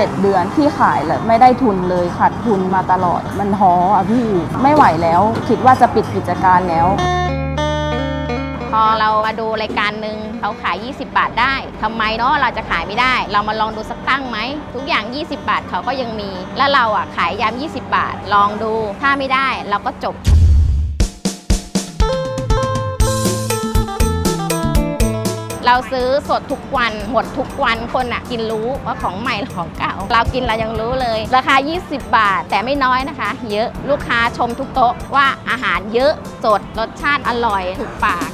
7 เดือนที่ขายเลยไม่ได้ทุนเลยขาดทุนมาตลอดมันท้ออะพี่ไม่ไหวแล้วคิดว่าจะปิดกิจการแล้วพอเรามาดูรายการหนึ่งเขาขาย 20 บาทได้ทำไมเนาะเราจะขายไม่ได้ เรามาลองดูสักตั้งไหม ทุกอย่าง 20 บาทเขาก็ยังมี แล้วเราอะขายยำ20 บาท ลองดู ถ้าไม่ได้เราก็จบ เราซื้อสดทุกวัน หมดทุกวันคนอะกินรู้ว่าของใหม่หรือของเก่า เรากินเรายังรู้เลย ราคา 20 บาท แต่ไม่น้อยนะคะ เยอะลูกค้าชมทุกโต๊ะว่าอาหารเยอะสดรสชาติอร่อยถูกปาก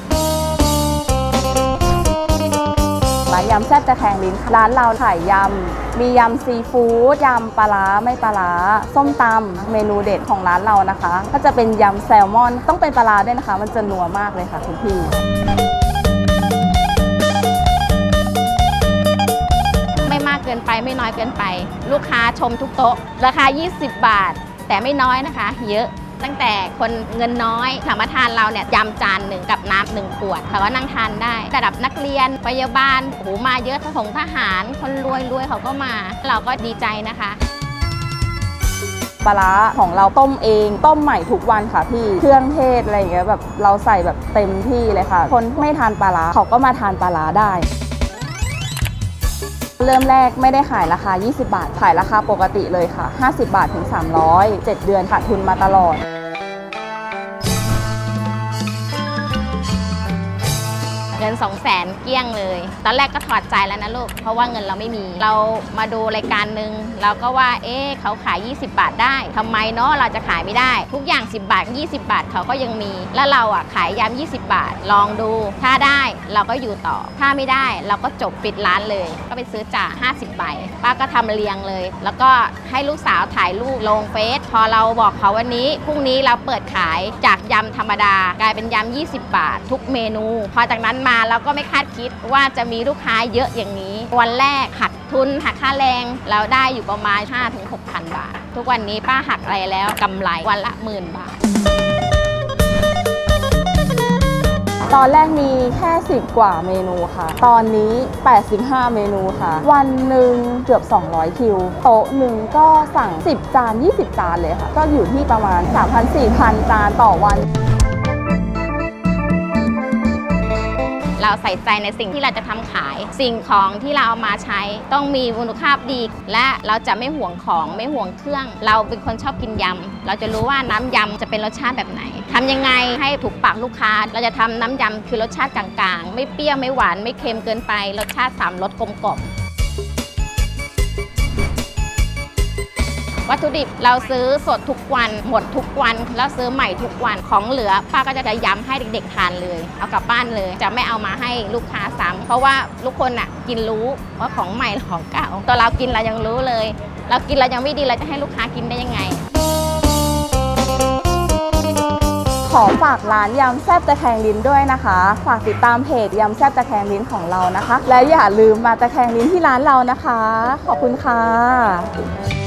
ร้านยำแซ่บจะแทงลิ้นร้านเราขายยำ มียำซีฟู้ดยำปลาร้าไม่ปลาร้าส้มตำเมนูเด็ดของร้านเรานะคะ ก็จะเป็นยำแซลมอนต้องเป็นปลาร้าด้วยนะคะ มันจะนัวมากเลยค่ะคุณพี่ ไปไม่น้อยเกินไป ลูกค้าชมทุกโต๊ะ ราคา 20 บาท แต่ไม่น้อยนะคะ เยอะตั้งแต่คนเงินน้อยถามมาทานเราเนี่ยยำจานหนึ่งกับน้ำหนึ่งขวดเขาก็นั่งทานได้ระดับนักเรียนพยาบาลโอ้โหมาเยอะทหงทหาร คนรวยรวยเขาก็มา เราก็ดีใจนะคะปลาร้าของเราต้มเอง ต้มใหม่ทุกวันค่ะพี่เครื่องเทศอะไรอย่างเงี้ยแบบเราใส่แบบเต็มที่เลยค่ะ คนไม่ทานปลาร้าเขาก็มาทานปลาร้าได้ เริ่มแรกไม่ได้ขายราคา 20 บาท ขายราคาปกติเลยค่ะ 50 บาทถึง 300 7 เดือนขาดทุนมาตลอด เงิน 2 0 0แสนเกลี้ยงเลย ตอนแรกก็ถอดใจแล้วนะลูก เพราะว่าเงินเราไม่มี เรามาดูรายการหนึ่งเราก็ว่า เอ๊ะเขาขาย 20 บาทได้ทำไมเนาะเราจะขายไม่ได้ ทุกอย่าง 10 บาท 20 บาทเขาก็ยังมี แล้วเราอะขายยำ20 บาท ลองดู ถ้าได้เราก็อยู่ต่อ ถ้าไม่ได้เราก็จบปิดร้านเลย ก็ไปซื้อจ่า50ใบ ป้าก็ทำเรียงเลย แล้วก็ให้ลูกสาวถ่ายรูปลงเฟซ พอเราบอกเขาวันนี้ พรุ่งนี้เราเปิดขายจากยำธรรมดา กลายเป็นยำ20 บาท ทุกเมนู พอจากนั้นมาเราก็ไม่คาดคิดว่าจะมีลูกค้าเยอะอย่างนี้ วันแรกหักทุนหักค่าแรงเราได้อยู่ประมาณ 5-6,000 บาท ทุกวันนี้ป้าหักอะไรแล้วกำไรวันละหมื่นบาท ตอนแรกมีแค่ 10 กว่าเมนูค่ะ ตอนนี้ 85 เมนูค่ะ วันหนึ่งเกือบ 200 คิว โต๊ะหนึ่งก็สั่ง 10 จาน 20 จานเลยค่ะ ก็อยู่ที่ประมาณ 3,000-4,000 จานต่อวัน เราใส่ใจในสิ่งที่เราจะทำขาย สิ่งของที่เราเอามาใช้ต้องมีคุณภาพดี และเราจะไม่ห่วงของไม่ห่วงเครื่อง เราเป็นคนชอบกินยำ เราจะรู้ว่าน้ำยำจะเป็นรสชาติแบบไหนทำยังไงให้ถูกปากลูกค้า เราจะทำน้ำยำคือรสชาติกลางๆ ไม่เปรี้ยวไม่หวานไม่เค็มเกินไป รสชาติสามรสกลมกล่อม วัตถุดิบเราซื้อสดทุกวันหมดทุกวันแล้วซื้อใหม่ทุกวันของเหลือป้าก็จะย้ำให้เด็กๆทานเลย เอากลับบ้านเลย จะไม่เอามาให้ลูกค้าซ้ำเพราะว่าทุกคนอะกินรู้ว่าของใหม่ของเก่าตัวเรากินเรายังรู้เลย เรากินเรายังไม่ดีเราจะให้ลูกค้ากินได้ยังไงขอฝากร้านยำแซ่บตะแคงลิ้นด้วยนะคะ ฝากติดตามเพจยำแซ่บตะแคงลิ้นของเรานะคะ และอย่าลืมมาตะแคงลิ้นที่ร้านเรานะคะ ขอบคุณค่ะ